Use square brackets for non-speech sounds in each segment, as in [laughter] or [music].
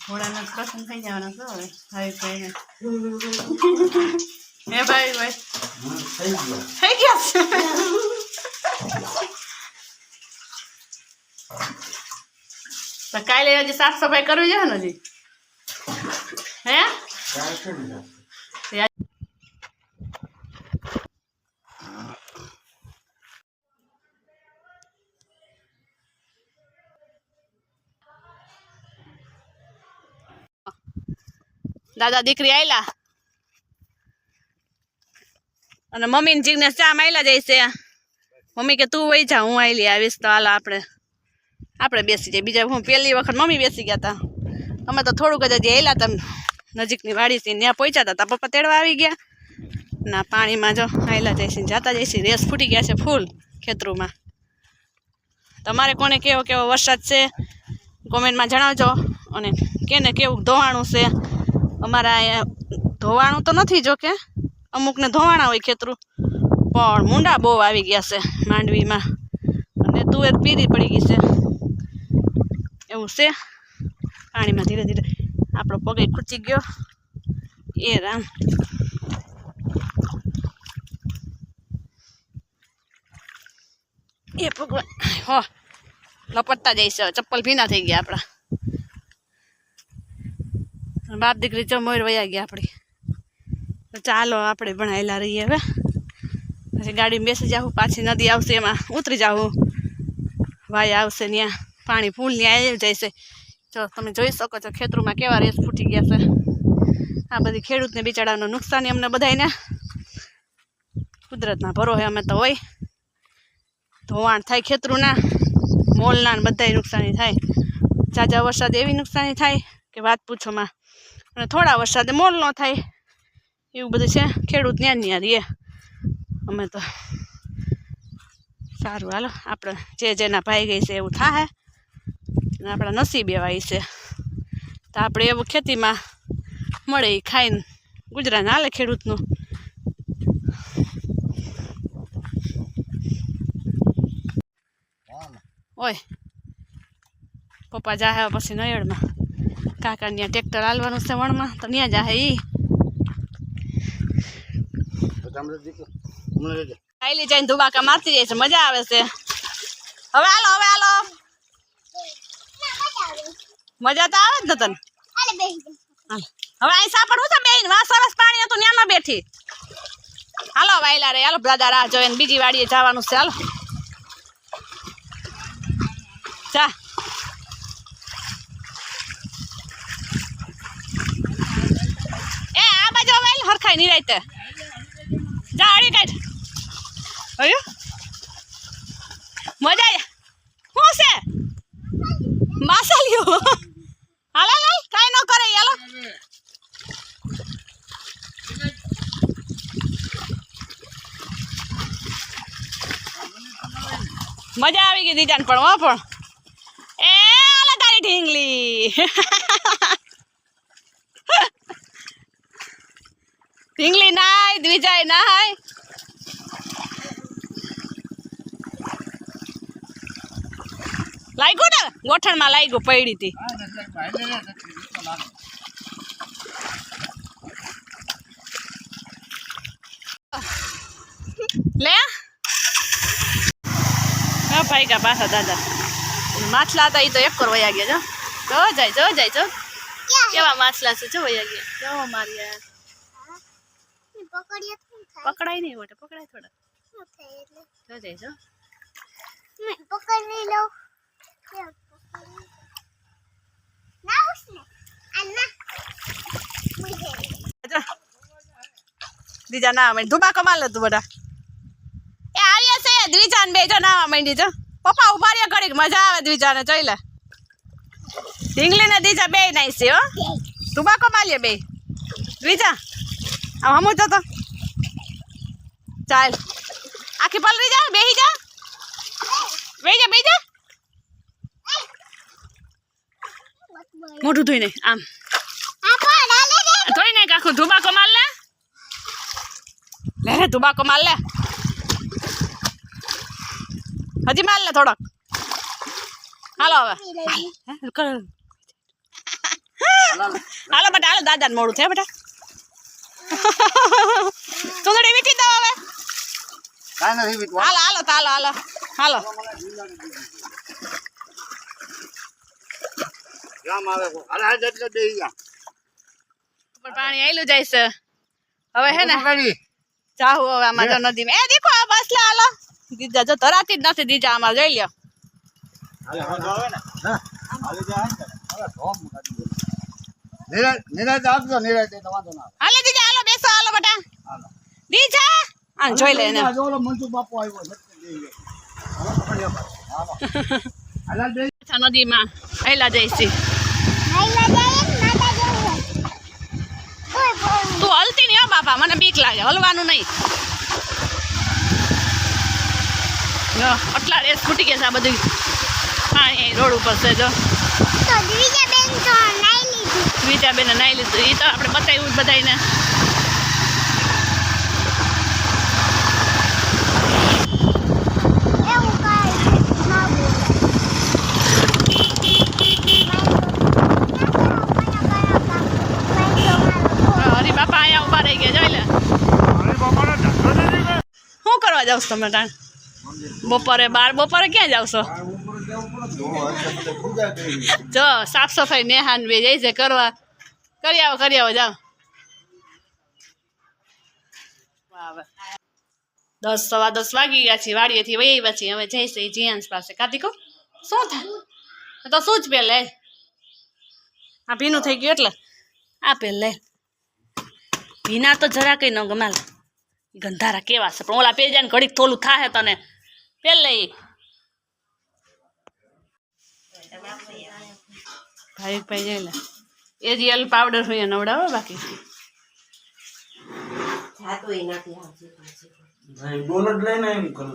ઘોડાનો પસંદ થઈ જવાનો છો હવે? ભાઈ ભાઈને [laughs] હે ભાઈ ભાઈ. થઈ ગયા. છે? તો કાલે હજી સાફ સફાઈ કરવી છે ને હજી? હે? દાદા દીકરી આયલા? અને મમ્મી ને જીગ્નેશ ચા માયલા જાય છે? મમ્મી કે, તું વહી જા, હું આયલી આવીશ તો હાલ આપણે આપણે બેસી જાય બીજા હું પહેલી વખત મમ્મી બેસી ગયા હતા અમે તો થોડુંક જ હજી આવેલા તમે નજીકની વાડી છે, ત્યાં પહોંચ્યા હતા પપ્પા તેડવા આવી ગયા. ના, પાણીમાં જો આયલા જઈશી જાતા જઈશી રેસ ફૂટી ગયા છે ફૂલ ખેતરોમાં. તમારે કોને કેવો કેવો વરસાદ છે? કોમેન્ટમાં જણાવજો. અને કેને કેવું ધોવાણું છે? અમારા અહીંયા ધોવાણું તો નથી જો કે. અમુકને ધોવાણા હોય ખેતરું. પણ મુંડા બહુ આવી ગયા છે માંડવીમાં. અને તુવેર પીરી પડી ગઈ છે. એવું છે. પાણીમાં ધીરે ધીરે આપણો પગે ખૂચી ગયો. એ રામ. એ ભગવાન. હો, લપટતા જઈશ. ચપ્પલ ભીના થઈ ગયા આપણા. બાપ દીકરી ચમોર વયા ગયા આપણી ચાલો આપણે ભણાયેલા રહીએ હવે. પછી ગાડીમાં બેસી જાઉં પાછી નદી આવશે એમાં. ઉતરી જાઉં વાય આવશે ત્યાં પાણી ફૂલ ત્યાં આવી જાય છે જો તમે જોઈ શકો છો ખેતરોમાં કેવા રેસ ફૂટી ગયા છે. આ બધી ખેડૂતને બિચારાનું નુકસાન અમને બધાને કુદરતના હોય અમે તો હોય. ધોવાણ થાય ખેતરુંના. મોલના બધાય નુકસાની થાય. ઝાઝા વરસાદ એવી નુકસાની થાય કે વાત પૂછોમાં. અને થોડા વરસાદે મોલ ન થાય. એવું બધું છે. ખેડૂત ન્યા ન્યા રહીએ. અમે તો સારું. હાલો આપણે જે જેના ભાઈ ગઈ છે એવું થાય અને આપણા નસીબ એવા છે. તો આપણે એવું ખેતીમાં મળે એ ખાઈને. ગુજરાત હાલે ખેડૂતનું. ઓય પપ્પા જાહે પછી નયડમાં. કાકા ત્યાં ટ્રેક્ટર હાલવાનું છે વણમાં, તો ત્યાં જાહે ઈ. ખાઈલી જઈને ધુબાકા મારતી જાય છે, મજા આવે છે. હવે હાલો હવે હાલો. મજા તો આવે જ ને તને? હવે અહીં સાપડવું છે બેન? વાં સરસ પાણી હતું ત્યાં બેઠી. હાલો, વાયલા રે, હાલો દાદા રાહ જોઈને બીજી વાડીએ જવાનું છે, હાલો. જા એ આ હરખાઈ નિરાયતે જા અડી કાઢ. અયો. મજા શું છે? માસાલીઓ. હાલ હાલ, કાંઈ ન કરે, હાલો. મજા આવી ગઈ દીજાને પણ, હો, પણ. એ આલા તારી ઢીંગલી. [laughs] નાય ના હાય. લાગ્યું ને? ગોઠણમાં લાગ્યું પડી હતી લે. હા ભાઈ કા પાછા દાદા. માછલા હતા એ તો એક કર વયા ગયા, જો. જાય જો જાય, જો. કેવા માછલા છે, જો, વયા ગયા. જો મારી પકડાય નહીં મોટે પકડાય થોડા જો જાય પકડી લો ના ઉસને અન્ના મુજે જો દીજા ના માંડી. ધુબાકો માર લે તું બધા. એ આવીએ છે દ્વિજાન બે જો નાવા માંડી જો. પપ્પા ઊભા રહ્યા ઘડીક. મજા આવે દ્વિજાને જોઈ લે. ઢીંગલી ને દીજા બે નાઈ છે હો. ધુબાકો મારીએ બે દ્વિજા આમ હમું તો તો. ચાલ. આખી પલરી જા, બેહી જા. બેહી જા બેહી જા. મોઢું ધોઈને આમ. ધોઈ નાખ કાખું ધુબાકો માર લે. લે રે ધુબાકો માર લે. હજી માર લે થોડોક. હાલો હવે. હાલો, બેટા, હાલો, દાદાને મોડું થાય બેટા. સુંદરી વીટી દો હવે કાંઈ નથી વીટવા. હાલો હાલો હાલો હાલો હાલો જામ આવે હાલ, હાલ, એટલે બેસી જા. પણ પાણી આયલું જાય છે હવે હે ને. જાહુ હવે આમાં જો એ દેખો આ બસલા હાલો દીજા જો ધરાતી જ નથી દીજા આમાં જોઈ લ્યો હાલે, વાંધો આવે ને? હા. હાલે જાય ને? ધોમ દે. આપજો, વાંધો. દીજા હાલો બેસો હાલો બેટા હાલો. દીજા આ જોઈ લે એને મંજુ બાપુ આવ્યો. હાલો, જઈશી તું હલતી નહીં હો બાપા મને બીક લાગે હલવાનું નહીં આટલા રેસ ફૂટી ગયા છે આ બધું પાણી રોડ ઉપર છે જો બીજા દિવ્યા બેન નાઈ લીધી વિચાર બેને નાઈ લીધું એ તો આપણે બતાવ્યું જ બધાને એવું કાંઈ ના બોલાય હરી બાપા અહીંયા ઊભા રહી ગયા જોઈ લે શું કરવા જાવ છો તમે બપોરે બાર બપોરે ક્યાં જાવ છો? જો, સાફ સફાઈ નેહાન બે જઈ છે કરવા. કરી આવો કરી આવો, જાઓ. દસ, સવા દસ વાગી ગયા છે વાડીએથી વહી પછી હવે જઈશ એ જીયાંશ પાસે. કાર્તિકો શું થાય તો શું જ પેલે આ ભીનું થઈ ગયું એટલે? આ પેલે ભીના તો જરા કંઈ ન ગમાલ. ગંધારા કેવા છે? પણ ઓલા ને ઘડીક થોલું થાય તને. પેલે. ભાઈ ભાઈ જઈ લે એ યલ પાવડર હોય એ નવડાવો બાકી. જાતોય નથી આવતી પાછી. ભાઈ બોલ જ લઈને એમ કરી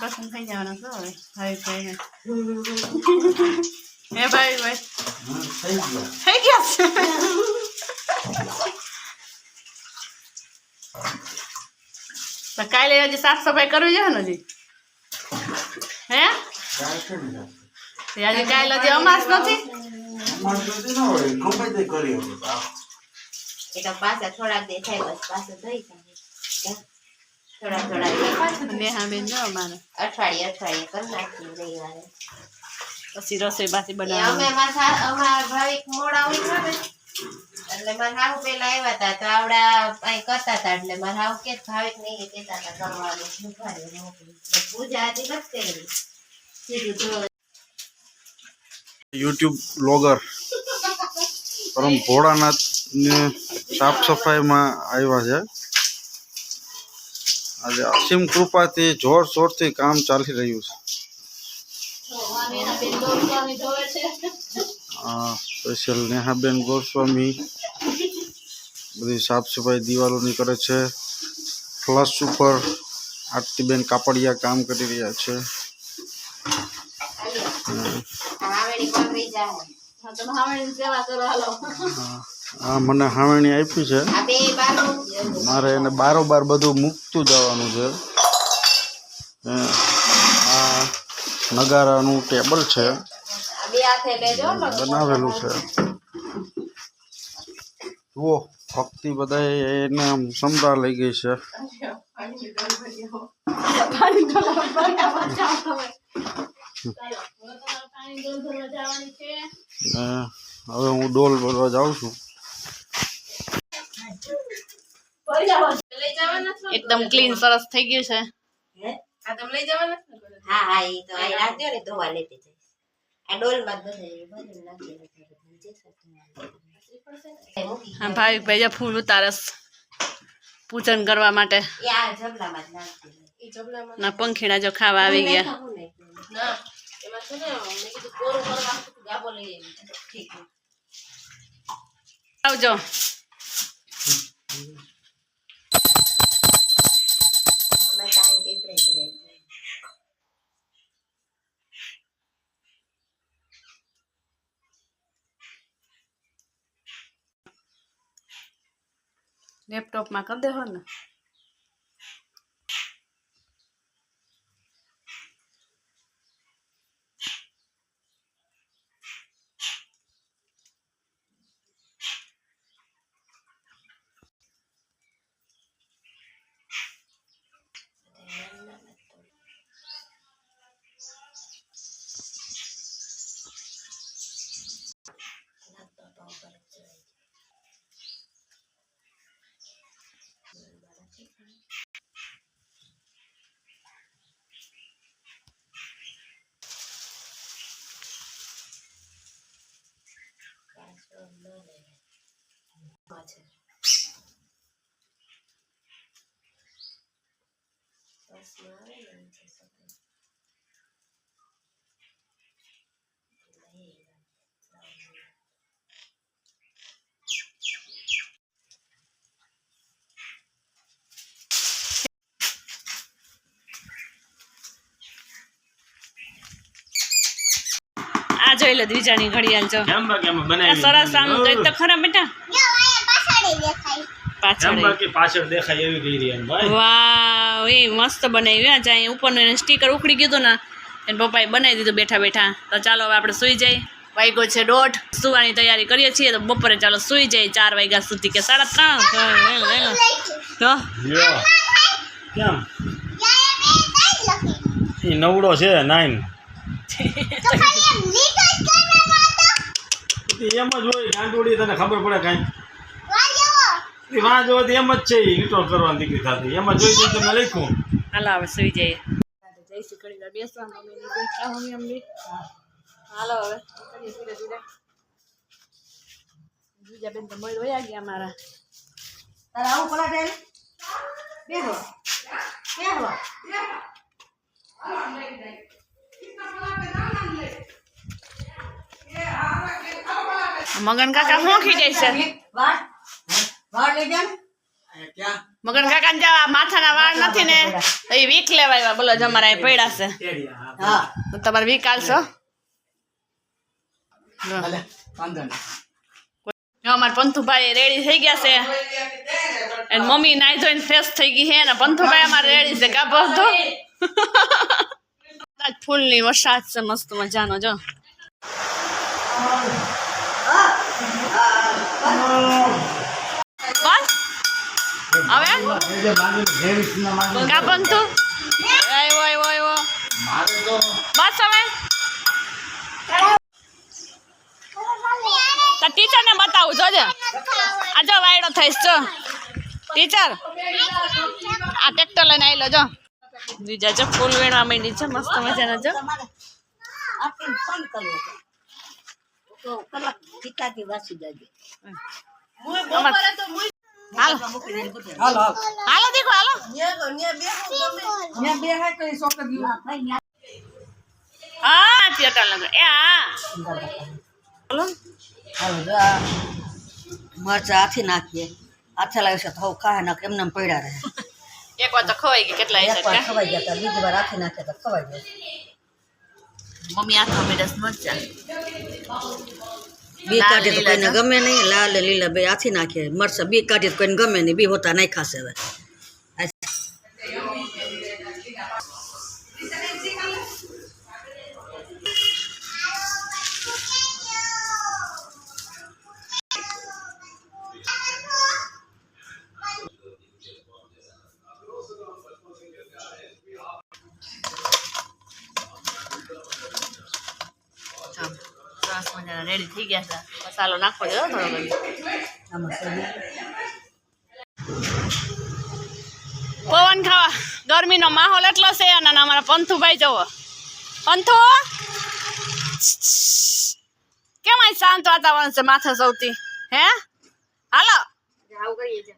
પસંદ થઈ જવાના છો હવે ભાઈ ભાઈ [laughs] હે ભાઈ ભાઈ. થઈ ગયો થઈ ગયા છે. તો કાલે હજી સાફ સફાઈ કરવી છે ને હજી? હે? આજે કાલે હજી અમાસ નથી. એ પાછા થોડાક દે થાય બસ પાછા થઈ જાય. થોડા થોડા અઠવાડિયે અઠવાડિયે કરી નાખીએ રવિવારે. પછી રસોઈ બાસી બનાવી અમે અમારા ભાવિક મોડા ઉઠ્યા ને એટલે મારા હાહુ પેલા આવ્યા હતા તો આવડા અહીં કરતા હતા એટલે મારા હાહુ કે ભાવિક નહીં કહેતા હતા કરવાનું પૂજા હજી નથી કરી સીધું યુટ્યુબ બ્લોગર પરમ ભોળાનાથને સાફ સફાઈમાં આવ્યા છે. આજે અસીમ કૃપાથી જોર શોરથી કામ ચાલી રહ્યું છે. આ સ્પેશિયલ નેહાબેન ગોસ્વામી. બધી સાફ સફાઈ દિવાલોની કરે છે. ફ્લશ ઉપર આરતીબેન કાપડિયા કામ કરી રહ્યા છે. આ મને હાવણી આપી છે. મારે એને બારોબાર બધું મૂકતું જવાનું છે. આ નગારાનું ટેબલ છે. આ બે હાથે લેજો ને બનાવેલું છે. જુઓ ભક્તિ બધા એને આમ સમતા લઈ ગઈ છે. હવે હું ડોલ ભરવા જાઉં છું. એકદમ ક્લીન સરસ થઈ ગયું છે. હે? હા હા એ તો અહીં રાખજો ને ધોવા લેતી જઈશ. આ ડોલમાં જ બધું બધું નાખી રાખજો. જે સાથે મૂકી હા ભાઈ ભાઈ ફૂલ ઉતારસ પૂજન કરવા માટે. ના પંખીડા જો ખાવા આવી ગયા. આવજો અમે કાંઈ પીપળે જ રહે લેપટોપમાં કરી દેવો ને. જોઈ લે દ્વિજાની ઘડિયાળ જો. સરસ આમ કંઈક તો ખરા બેટા. પાછળ દેખાય પાછળ જમવા કે પાછળ દેખાય એવી ભાઈ. વાવ એ મસ્ત બનાવી. આ જાય ઉપરનું એને સ્ટીકર ઉખડી ગયું ને એને પપ્પાએ બનાવી દીધું બેઠા બેઠા. તો ચાલો હવે આપણે સુઈ જઈએ. વાગ્યો છે દોઢ. સુવાની તૈયારી કરીએ છીએ તો બપોરે ચાલો સુઈ જાય ચાર વાગ્યા સુધી કે સાડા ત્રણ. તો નવડો છે નાઈન. તો ખાલી એમ જ હોય ગાંડોડી તને ખબર પડે કાંઈ? વાં જોવે તો એમ જ છે એ કરવાની દીકરી થતી એમ જ જોઈ તમે લખ્યું. હાલ હવે સુઈ જઈએ. જય શ્રી કૃષ્ણ બેસવા મમ્મી અમલી હાલો હવે. કરીએ ધીરે ધીરે. બીજા બેન તો મોર વયા ગયા મારા. તારે આવું પલાટે ને? બેહો. બેહો. મગન કાકા શું ખીજાય છે. મગન કાકા ને જવા માથાના વાળ નથી ને એ વીક લેવાય બોલો જ એ પડ્યા છે. હા. તમારે વીક આલશો જો. અમારા પંથુભાઈ રેડી થઈ ગયા છે. અને મમ્મી નાઈ ધોઈને ફ્રેશ થઈ ગઈ છે. અને પંથુભાઈ અમારે રેડી છે. કાપો તો ફૂલની વરસાદ છે. મસ્ત મજાનો જો. હવે? ટીચરને બતાવું, જોજે. આ જો વાયડો થઈશ, જો. ટીચર. આ ટ્રેક્ટર લઈને આવેલો જો. બીજા જો ફૂલ વેણવા માંડી છે, મસ્ત મજાના, જો. કલાક ટીકાથી વાસી જાજે. હાલો. હાલો. દેખો હાલો હા થિયેટર લગન એ હા. બોલો મરચા હાથી નાખીએ. હાથે લાવી છે તો ખાય નાખ એમને એમ પડ્યા રહે. એક વાર તો ખવાઈ ગઈ કેટલા એક વાર ખવાઈ જતા બીજી વાર હાથી નાખીએ તો ખવાઈ જાય મમ્મી હાથમાં બેડસ મરચા. બી કાઢે તો કોઈને ગમે નહીં લાલ લીલા બે આથી નાખીએ મરસા બી કાઢે તો કોઈને ગમે નહીં બી હોતા નાખાશે ખાશે હવે. થઈ ગયા છે. મસાલો નાખો જોઈએ થોડો ઘણો. પવન ખાવા. ગરમીનો માહોલ એટલો છે અને અમારા પંથુભાઈ જવો પંથુ? કેમ અહીં શાંત વાતાવરણ છે માથે સૌથી? હે? હાલો.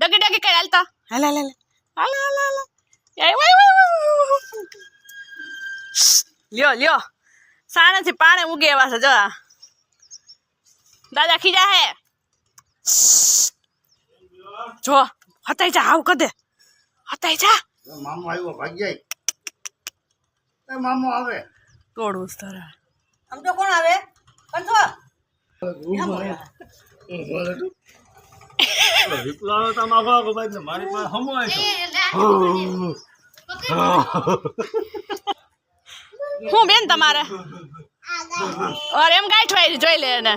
ડગી ડગી કઈ હાલતા? હાલ હાલ હાલ. હાલ હાલ. લ્યો લ્યો. સાણેથી પાણી ઉગે એવા છે જો આ. દાદા ખીજા હે. જો હતાઈ જા આવું કદે હતાઈ જા. મામો આવ્યો ભાગ્યાય. એ મામો આવે. તોડ ઉસ્તર આમ તો કોણ આવે? તો માગો મારી પાસે હમો હું. બેન તમારે? ઓર એમ ગાંઠ જોઈ લે એને.